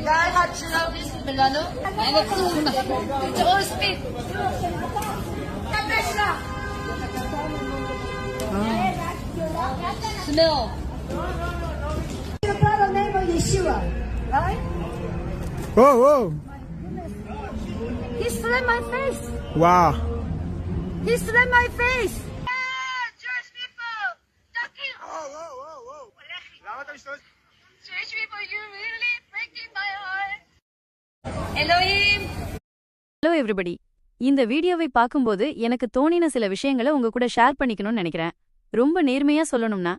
guy had love this Milano. And it's, it's all speed. Smell. The brother name of Yeshua, right? Whoa, whoa. He slapped my face. Wow. He slapped my face. Ah, Jewish people! Talking Jewish people, you really breaking my heart. Elohim! Hello everybody இந்த வீடியோவை பார்க்கும்போது எனக்கு தோணின சில விஷயங்களை உங்க கூட share பண்ணிக்கணும்னு நினைக்கிறேன். ரொம்ப நேர்மையா சொல்லணும்னா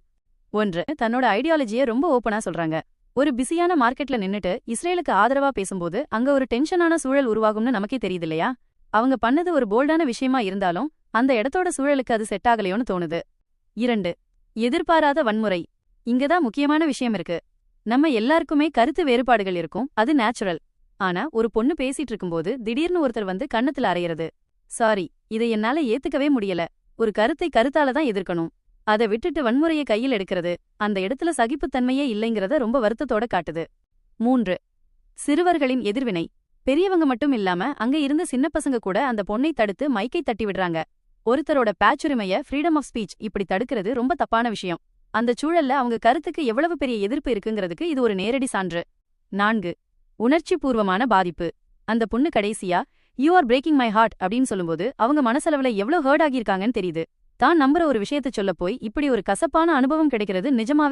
ஒன்று தன்னோட ஐடியாலஜியை ரொம்ப ஓப்பனா சொல்றாங்க. ஒரு பிஸியான மார்க்கெட்ல நின்னுட்டு இஸ்ரேலுக்கு ஆதரவா பேசும்போது அங்க ஒரு டென்ஷனான சூழல் உருவாகும்னு நமக்கே தெரியுது இல்லையா அவங்க பண்ணது ஒரு போல்டான விஷயமா இருந்தாலும் அந்த இடத்தோட சூழலுக்கு அது செட் ஆகலையோன்னு தோணுது. இரண்டு எதிர்பாராத வன்முறை. இங்கதான் முக்கியமான விஷயம் இருக்கு. நம்ம எல்லாருக்குமே கருத்து வேறுபாடுகள் இருக்கும். அது நேச்சுரல் ஆனா ஒரு பொண்ணு பேசிட்டு இருக்கும்போது திடீர்னு ஒருத்தர் வந்து கன்னத்துல அறையறது. சாரி இதை என்னால ஏத்துக்கவே முடியல. ஒரு கருத்தை கருத்தால தான் எதிர்க்கணும். அதை விட்டுட்டு வன்முறையை கையில் எடுக்கிறது அந்த இடத்துல சகிப்புத்தன்மையே இல்லைங்கிறத ரொம்ப வருத்தத்தோட காட்டுது. மூன்று சிறுவர்களின் எதிர்வினை. பெரியவங்க மட்டும் இல்லாம அங்க இருந்த சின்ன பசங்க கூட அந்த பொண்ணை தடுத்து மைக்கை தட்டி விடுறாங்க. ஒருத்தரோட பேச்சுரிமைய ஃப்ரீடம் ஆஃப் ஸ்பீச் இப்படி தடுக்கிறது ரொம்ப தப்பான விஷயம். அந்த சூழல்ல அவங்க கருத்துக்கு எவ்வளவு பெரிய எதிர்ப்பு இருக்குங்கிறதுக்கு இது ஒரு நேரடி சான்று. நான்கு உணர்ச்சி பூர்வமான பாதிப்பு. அந்த பொண்ணு கடைசியா you are breaking my heart அப்படின்னு சொல்லும்போது அவங்க மனசளவுல எவ்வளவு ஹர்ட் ஆகியிருக்காங்கன்னு தெரியுது. தான் நம்புற ஒரு விஷயத்த சொல்லப்போய் இப்படி ஒரு கசப்பான அனுபவம் கிடைக்கிறது நிஜமாவே